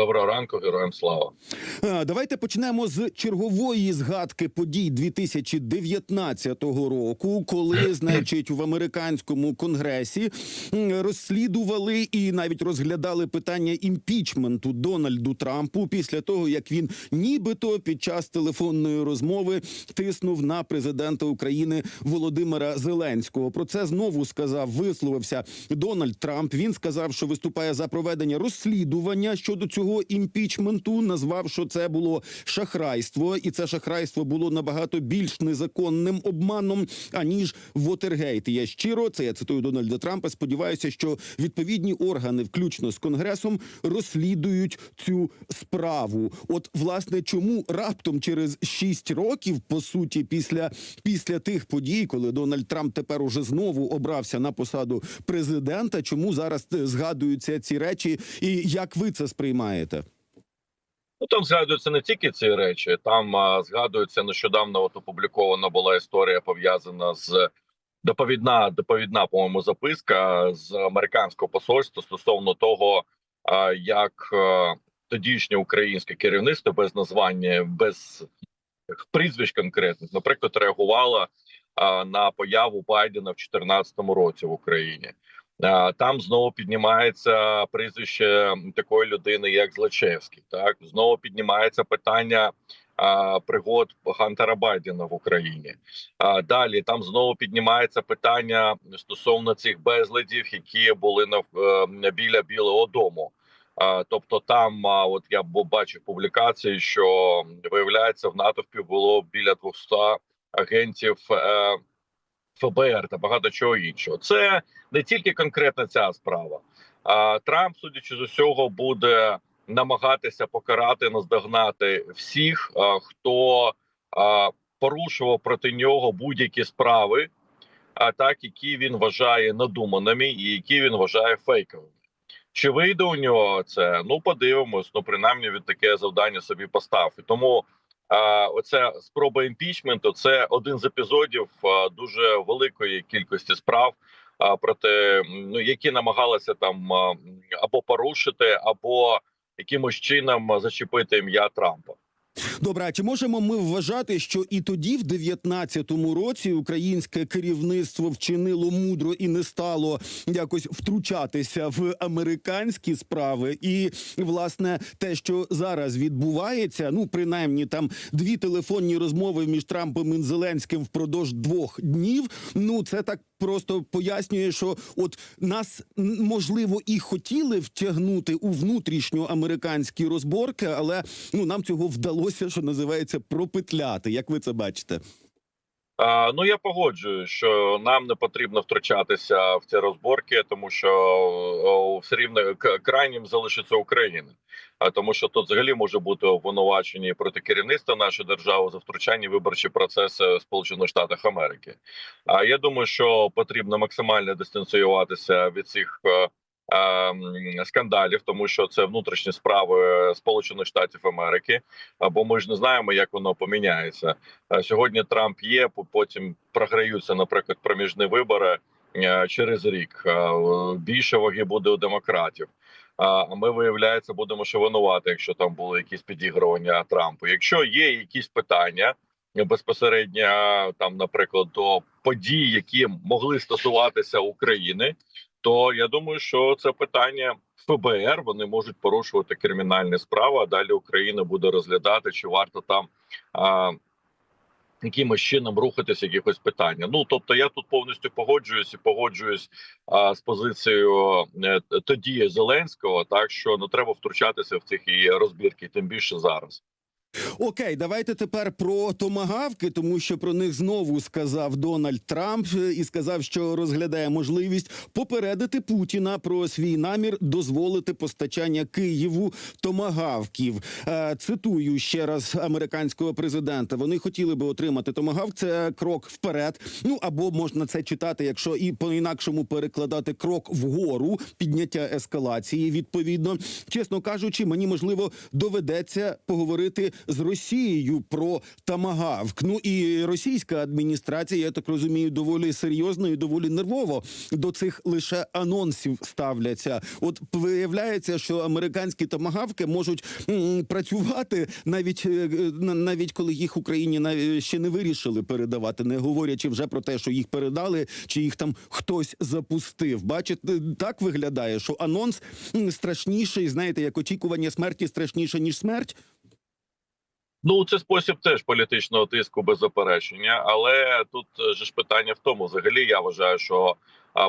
Доброго ранку, героям слава. Давайте почнемо з чергової згадки подій 2019 року, коли, значить, в американському конгресі розслідували і навіть розглядали питання імпічменту Дональду Трампу після того, як він нібито під час телефонної розмови тиснув на президента України Володимира Зеленського. Про це знову сказав, висловився Дональд Трамп. Він сказав, що виступає за проведення розслідування щодо цього імпічменту. Назвав, що це було шахрайство, і це шахрайство було набагато більш незаконним обманом аніж Вотергейт. Я щиро це я цитую Дональда Трампа. Сподіваюся, що відповідні органи, включно з конгресом, розслідують цю справу. От власне, чому раптом через шість років, по суті, після, після тих подій, коли Дональд Трамп тепер уже знову обрався на посаду президента, чому зараз е, згадуються ці речі, і як ви це сприймаєте? Ну там згадуються не тільки ці речі, там а, згадується нещодавно. От опублікована була історія пов'язана з доповідна доповідна, по-моєму, записка з американського посольства стосовно того, а, як а, тодішнє українське керівництво без названня, без прізвищ конкретних, наприклад, реагувало а, на появу Байдена в 2014 році в Україні. Там знову піднімається прізвище такої людини, як Злочевський. Так знову піднімається питання а, пригод Гантера Байдена в Україні. А далі там знову піднімається питання стосовно цих безладів, які були на е, біля Білого Дому. А, Тобто, там а, от я бачив публікації, що виявляється в натовпі було біля 200 агентів е, ФБР та багато чого іншого. Це не тільки конкретно ця справа. А Трамп, судячи з усього, буде намагатися покарати, наздогнати всіх, хто порушував проти нього будь-які справи, а так які він вважає надуманими і які він вважає фейковими. Чи вийде у нього це? Ну подивимось. Ну принаймні він таке завдання собі постав. І тому оця спроба імпічменту це один з епізодів дуже великої кількості справ, проти ну які намагалися там або порушити, або якимось чином зачепити ім'я Трампа. Добре, а чи можемо ми вважати, що і тоді, в 19-му році, українське керівництво вчинило мудро і не стало якось втручатися в американські справи? І власне те, що зараз відбувається, ну принаймні там дві телефонні розмови між Трампом і Зеленським впродовж двох днів. Ну це так просто пояснює, що от нас можливо і хотіли втягнути у внутрішньоамериканські розборки, але ну нам цього вдалося, що називається, пропетляти. Як ви це бачите? А, ну я погоджую, що нам не потрібно втручатися в ці розборки, тому що все рівно крайнім залишиться Україна. А тому, що тут взагалі може бути обвинувачені проти керівництва нашої держави за втручання в виборчі процеси Сполучених Штатах Америки. А я думаю, що потрібно максимально дистанціюватися від цих. Е, ем, Скандалів, тому що це внутрішні справи Сполучених Штатів Америки. Або ми ж не знаємо, як воно поміняється. Сьогодні Трамп є, потім програються, наприклад, проміжні вибори е, через рік. Е, Більше ваги буде у демократів. А ми, виявляється, будемо ще якщо там були якісь підігрування Трампу. Якщо є якісь питання е, безпосередньо там, наприклад, до подій, які могли стосуватися України, то я думаю, що це питання ФБР. Вони можуть порушувати кримінальні справи. А далі Україна буде розглядати, чи варто там. А, Якимось чином рухатися якихось питання. Ну тобто, я тут повністю погоджуюсь і погоджуюсь а, з позицією е, тоді Зеленського, так що не треба втручатися в цих і розбірки, тим більше зараз. Окей, давайте тепер про томагавки, тому що про них знову сказав Дональд Трамп і сказав, що розглядає можливість попередити Путіна про свій намір дозволити постачання Києву томагавків. Е, цитую ще раз американського президента. Вони хотіли би отримати томагавк. Це крок вперед. Ну або можна це читати, якщо і по інакшому перекладати крок вгору, підняття ескалації. Відповідно, чесно кажучи, мені можливо доведеться поговорити з Росією про тамагавк. Ну і російська адміністрація, я так розумію, доволі серйозно і доволі нервово до цих лише анонсів ставляться. От виявляється, що американські тамагавки можуть м, працювати навіть е, на- навіть коли їх Україні нав- ще не вирішили передавати, не говорячи вже про те, що їх передали, чи їх там хтось запустив. Бачите, так виглядає, що анонс страшніший, знаєте, як очікування смерті страшніше ніж смерть. Ну, це спосіб теж політичного тиску без заперечення, але тут е, же ж питання в тому, взагалі я вважаю, що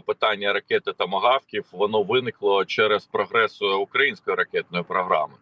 питання ракети та магавків воно виникло через прогрес української ракетної програми.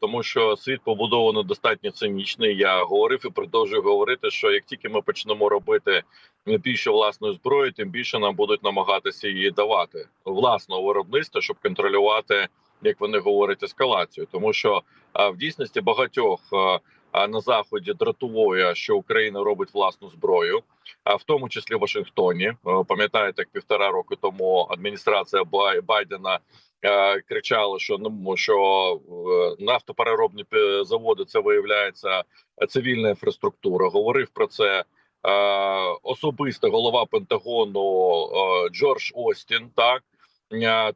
Тому що світ побудовано достатньо цинічний. Я говорив і продовжую говорити, що як тільки ми почнемо робити більше власної зброї, тим більше нам будуть намагатися її давати власного виробництва, щоб контролювати, як вони говорять, ескалацію. Тому що а, в дійсності багатьох а, а, на заході дратує, що Україна робить власну зброю, а в тому числі в Вашингтоні. Е, Пам'ятаєте, як півтора року тому адміністрація Бай- Байдена е, кричала, що ну що е, нафтопереробні пе- заводи це виявляється цивільна інфраструктура. Говорив про це. е, Особисто голова Пентагону е, Джордж Остін, так Е,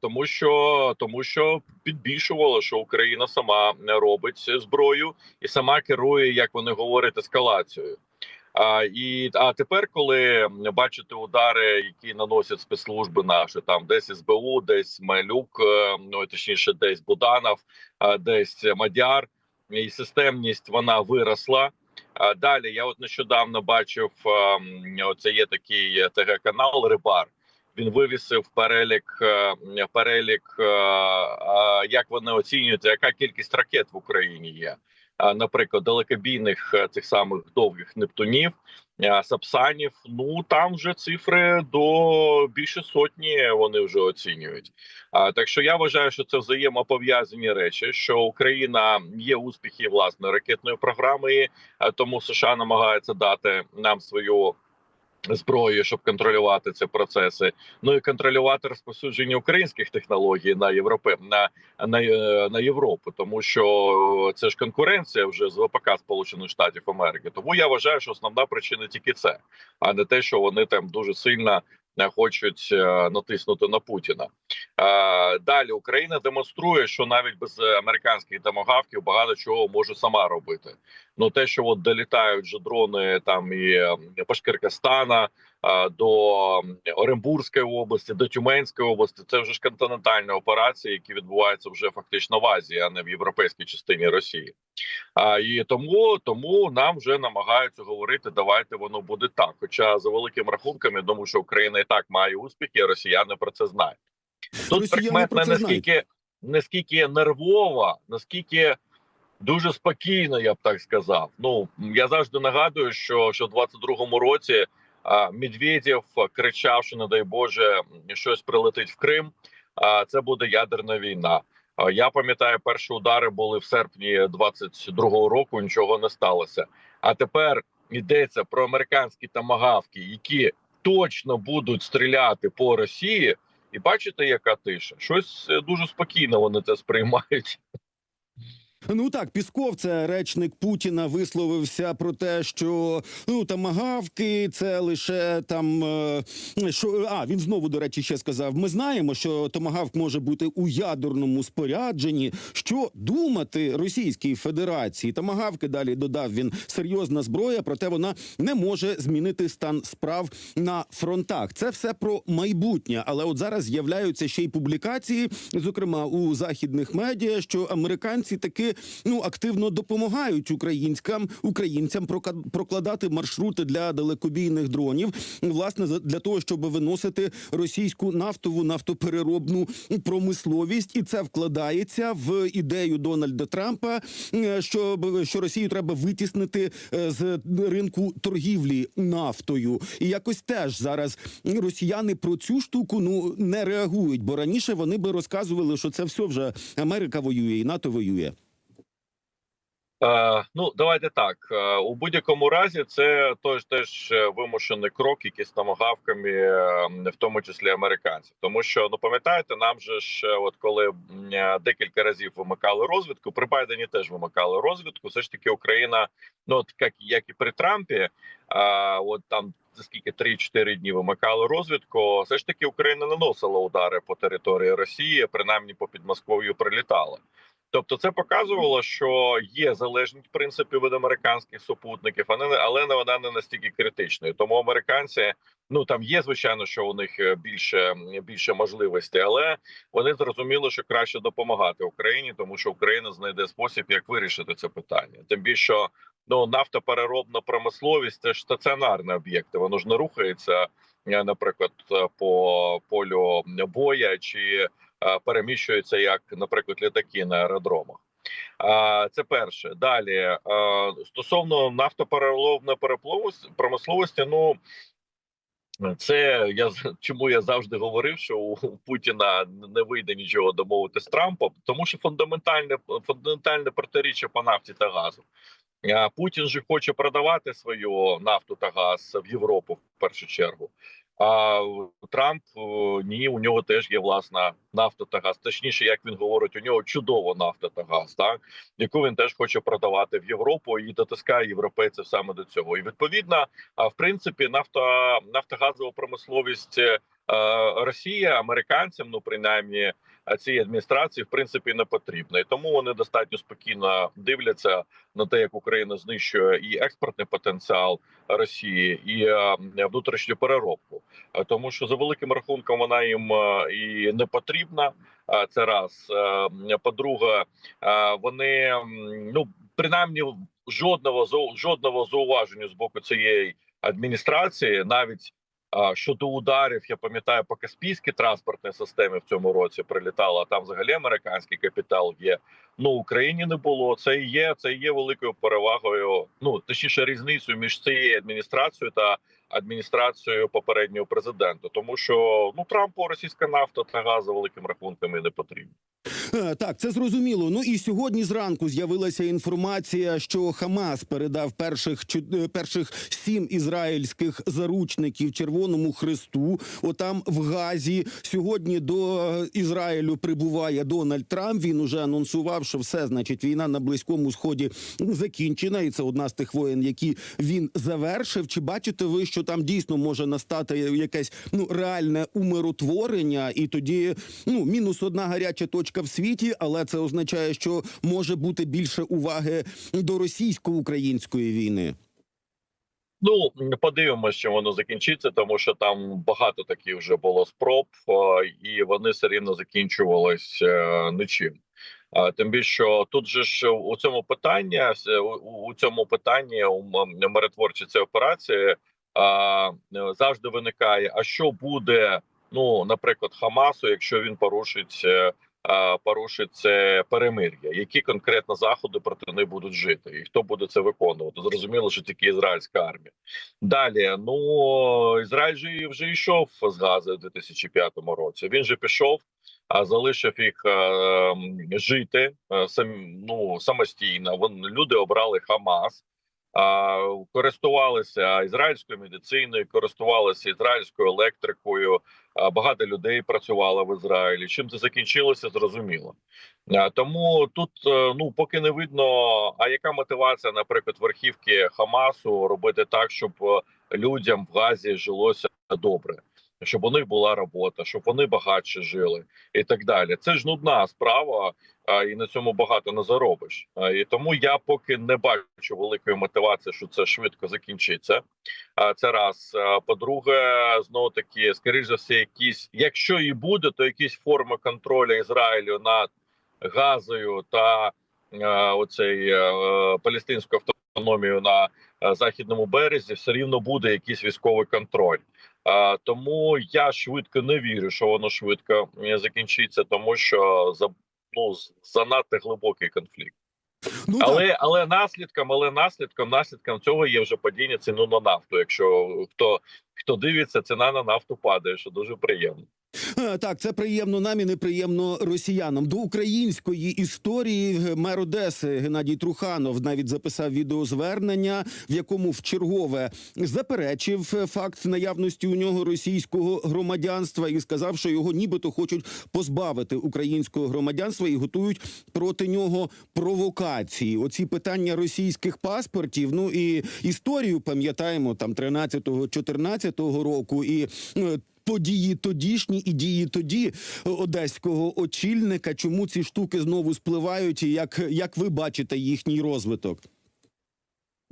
тому що тому що підбільшувало, що Україна сама робить зброю і сама керує, як вони говорять, ескалацією. А і а тепер, коли бачите удари, які наносять спецслужби наші, там десь СБУ, десь Малюк, е, ну точніше, десь Буданов, десь Мадяр, і системність вона виросла. А далі я от нещодавно бачив, ем, оце є такий ТГ канал Рибар. Він вивісив перелік е, перелік, е, як вони оцінюють, яка кількість ракет в Україні є. Наприклад, далекобійних е, цих самих довгих нептунів, сапсанів. Ну там вже цифри до більше сотні вони вже оцінюють. Так що я вважаю, що це взаємопов'язані речі. Що Україна є успіхи власної ракетної програми, тому США намагається дати нам свою зброю, щоб контролювати ці процеси. Ну і контролювати розповсюдження українських технологій на Європи на, на, е, на Європу, тому що це ж конкуренція вже з ВПК Сполучених Штатів Америки. Тому я вважаю, що основна причина тільки це, а не те, що вони там дуже сильно е, хочуть е, натиснути на Путіна. Е, Далі Україна демонструє, що навіть без американських демогавків багато чого може сама робити. Ну те, що от долітають же дрони там і Башкиркастана до Оренбурзької області, до Тюменської області, це вже ж континентальні операції, які відбуваються вже фактично в Азії, а не в європейській частині Росії. А і тому тому нам вже намагаються говорити, давайте воно буде так. Хоча за великим рахунком, я думаю, що Україна і так має успіхи, а росіяни про це знають. Тут це наскільки наскільки нервова, наскільки дуже спокійно, я б так сказав. Ну я завжди нагадую, що, що в 22-му році Медведєв кричав, що не дай Боже щось прилетить в Крим. Це буде ядерна війна. Я пам'ятаю, перші удари були в серпні 22-го року. Нічого не сталося. А тепер йдеться про американські тамагавки, які точно будуть стріляти по Росії. І бачите, яка тиша? Щось е, дуже спокійно вони це сприймають. Ну так, Пісков, це речник Путіна, висловився про те, що ну тамагавки це лише там е, що а він знову до речі ще сказав: ми знаємо, що томагавк може бути у ядерному спорядженні. Що думати Російській Федерації? Тамагавки далі додав він серйозна зброя, проте вона не може змінити стан справ на фронтах. Це все про майбутнє, але от зараз з'являються ще й публікації, зокрема у західних медіа, що американці таки ну активно допомагають українськам українцям прокладати маршрути для далекобійних дронів, власне, для того, щоб виносити російську нафтову нафтопереробну промисловість, і це вкладається в ідею Дональда Трампа, щоб що Росію треба витіснити е, з ринку торгівлі нафтою. І якось теж зараз росіяни про цю штуку ну не реагують, бо раніше вони би розказували, що це все вже Америка воює і НАТО воює. Е, ну, давайте так. Е, у будь-якому разі, це теж теж е, вимушений крок, який з томагавками, е, в тому числі американців. Тому що ну пам'ятаєте, нам же ж, е, от коли е, декілька разів вимикали розвідку, при Байдені теж вимикали розвідку. Все ж таки, Україна, ну от як, як і при Трампі, а, от там скільки 3-4 дні вимикали розвідку. Все ж таки Україна наносила удари по території Росії, принаймні по Підмосков'ю прилітала. Тобто, це показувало, що є залежність в принципі від американських супутників, але не вона не настільки критичною. Тому американці ну там є звичайно, що у них е, більше більше можливостей, але вони зрозуміли, що краще допомагати Україні, тому що Україна знайде спосіб, як вирішити це питання. Тим більше що, ну нафтопереробна промисловість це ж стаціонарні об'єкти. Воно ж не рухається, е, наприклад, е, по полю боя чи переміщується як, наприклад, літаки на аеродромах. Це перше. Далі стосовно перепловості промисловості, ну це я чому я завжди говорив, що у Путіна не вийде нічого домовити з Трампом, тому що фундаментальне фундаментальне протиріччя по нафті та газу. Путін же хоче продавати свою нафту та газ в Європу в першу чергу. А Трамп ні, у нього теж є власна нафта та газ. Точніше, як він говорить, у нього чудово нафта та газ, так яку він теж хоче продавати в Європу і дотискає європейців саме до цього. І відповідно, в принципі, нафта нафтогазова промисловість е, Росії американцям, ну принаймні а цій адміністрації, в принципі, не потрібна. І тому вони достатньо спокійно дивляться на те, як Україна знищує і експортний потенціал Росії, і е, внутрішню переробку. Е, Тому що за великим рахунком вона їм е, і не потрібна. Е, Це раз Е, по-друге, е, вони ну принаймні жодного жодного зауваження з боку цієї адміністрації, навіть щодо ударів, я пам'ятаю, по Каспійській транспортній системі в цьому році прилітало. а Там взагалі американський капітал є. Ну Україні не було. Це і є. Це і є великою перевагою. Ну точніше, різницею між цією адміністрацією та адміністрацією попереднього президента, тому що ну Трампу російська нафта та газ за великим рахунком і не потрібна. Е, Так, це зрозуміло. Ну і сьогодні зранку з'явилася інформація, що Хамас передав перших е, перших сім ізраїльських заручників Червоному Христу. Отам в Газі сьогодні до е, Ізраїлю прибуває Дональд Трамп. Він уже анонсував, що все значить війна на близькому сході закінчена, і це одна з тих воєн, які він завершив. Чи бачите ви, що там дійсно може настати якесь ну реальне умиротворення, і тоді ну мінус одна гаряча точка в світі, але це означає, що може бути більше уваги до російсько-української війни. Ну подивимося, що воно закінчиться, тому що там багато таких вже було спроб, е, і вони все рівно закінчувались е, нічим. Тим більше що тут же ж у цьому питанні у, цьому питанні у м- миротворчій цій операції е, завжди виникає: а що буде, ну наприклад, Хамасу, якщо він порушить. Порушить це перемир'я, які конкретно заходи проти них будуть жити, і хто буде це виконувати? Зрозуміло, що тільки ізраїльська армія. Далі, ну Ізраїль же вже йшов з Гази у 2005 році. Він же пішов, а залишив їх жити сам, ну, самостійно. Вони люди обрали Хамас. Користувалися ізраїльською медициною, користувалися ізраїльською електрикою. Багато людей працювало в Ізраїлі. Чим це закінчилося, зрозуміло. Тому тут е, ну поки не видно. А яка мотивація, наприклад, верхівки Хамасу робити так, щоб е, людям в Газі жилося добре, щоб у них була робота, щоб вони багатше жили і так далі. Це ж нудна справа, і на цьому багато не заробиш. І тому я поки не бачу великої мотивації, що це швидко закінчиться. Це раз. По-друге, знову таки, скоріш за все, якісь, якщо і буде, то якісь форми контролю Ізраїлю над Газою та оцей палестинською автономією на західному березі, все рівно буде якийсь військовий контроль. Тому я швидко не вірю, що воно швидко е, закінчиться, тому що за ну занадто глибокий конфлікт. Ну так. Але але наслідком, але наслідком наслідком цього є вже падіння ціну на нафту. Якщо хто хто дивиться, ціна на нафту падає, що дуже приємно. Е, Так, це приємно нам і неприємно росіянам. До української історії е, мер Одеси Геннадій Труханов навіть записав відеозвернення, в якому вчергове заперечив е, факт наявності у нього російського громадянства і сказав, що його нібито хочуть позбавити українського громадянства і готують проти нього провокації. Оці питання російських паспортів. Ну і історію пам'ятаємо там 13-14 року і. Е, Події тодішні і дії тоді одеського очільника. Чому ці штуки знову спливають? І як, як ви бачите їхній розвиток?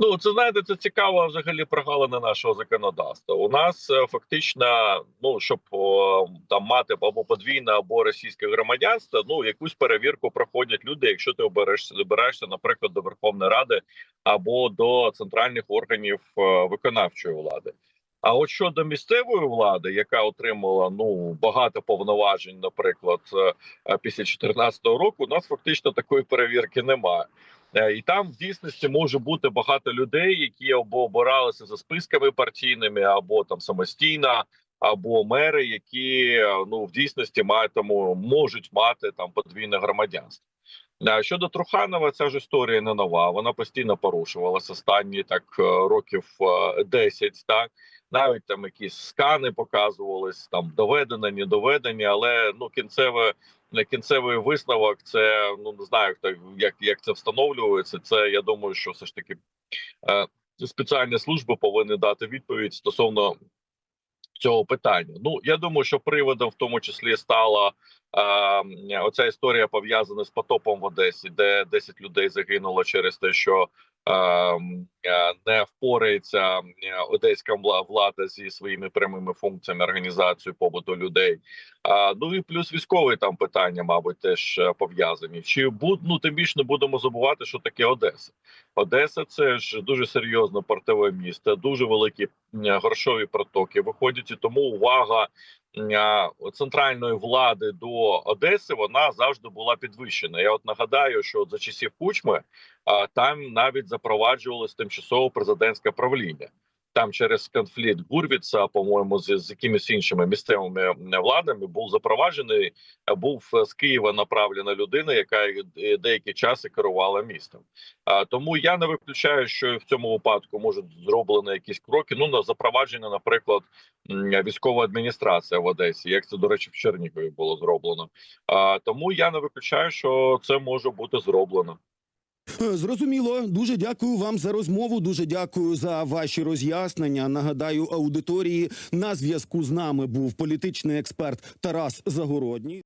Ну, це знаєте, це цікава взагалі прогалина нашого законодавства. У нас е, фактично, ну щоб о, там мати або подвійне, або російське громадянство, ну якусь перевірку проходять люди, якщо ти оберешся, добираєшся, наприклад, до Верховної Ради або до центральних органів е, виконавчої влади. А от щодо місцевої влади, яка отримала ну багато повноважень, наприклад, е, е, після 2014 року, у нас фактично такої перевірки немає. Е, І там в дійсності може бути багато людей, які або обиралися за списками партійними, або там самостійно, або мери, які ну в дійсності мають можуть мати там подвійне громадянство. Е, Щодо Труханова, ця ж історія не нова. Вона постійно порушувалася останні так е, років е, 10, так навіть там якісь скани показувались, там доведені, не доведені, але ну кінцеве на кінцевий висновок, це ну не знаю, хто як, як це встановлюється. Це я думаю, що все ж таки е, спеціальні служби повинні дати відповідь стосовно цього питання. Ну я думаю, що приводом в тому числі стала е, оця історія пов'язана з потопом в Одесі, де 10 людей загинуло через те, що не впорається е, одеська влада зі своїми прямими функціями організації побуту людей. Ну і плюс військові там питання, мабуть, теж е, пов'язані. Чи буд, ну тим більше не будемо забувати, що таке Одеса. Одеса це ж дуже серйозне портове місто, дуже великі грошові протоки виходять, і тому увага центральної влади до Одеси вона завжди була підвищена. Я от нагадаю, що за часів Кучми там навіть запроваджувалось тимчасове президентське правління. Там через конфлікт Гурвіца, по-моєму, з, з якимись іншими місцевими владами був запроваджений. Був е, з Києва направлена людина, яка е, деякий час і керувала містом. А, тому я не виключаю, що в цьому випадку можуть зроблені якісь кроки. Ну на запровадження, наприклад, військова адміністрація в Одесі, як це до речі, в Чернігові було зроблено. А, тому я не виключаю, що це може бути зроблено. Зрозуміло, дуже дякую вам за розмову. Дуже дякую за ваші роз'яснення. Нагадаю, аудиторії на зв'язку з нами був політичний експерт Тарас Загородній.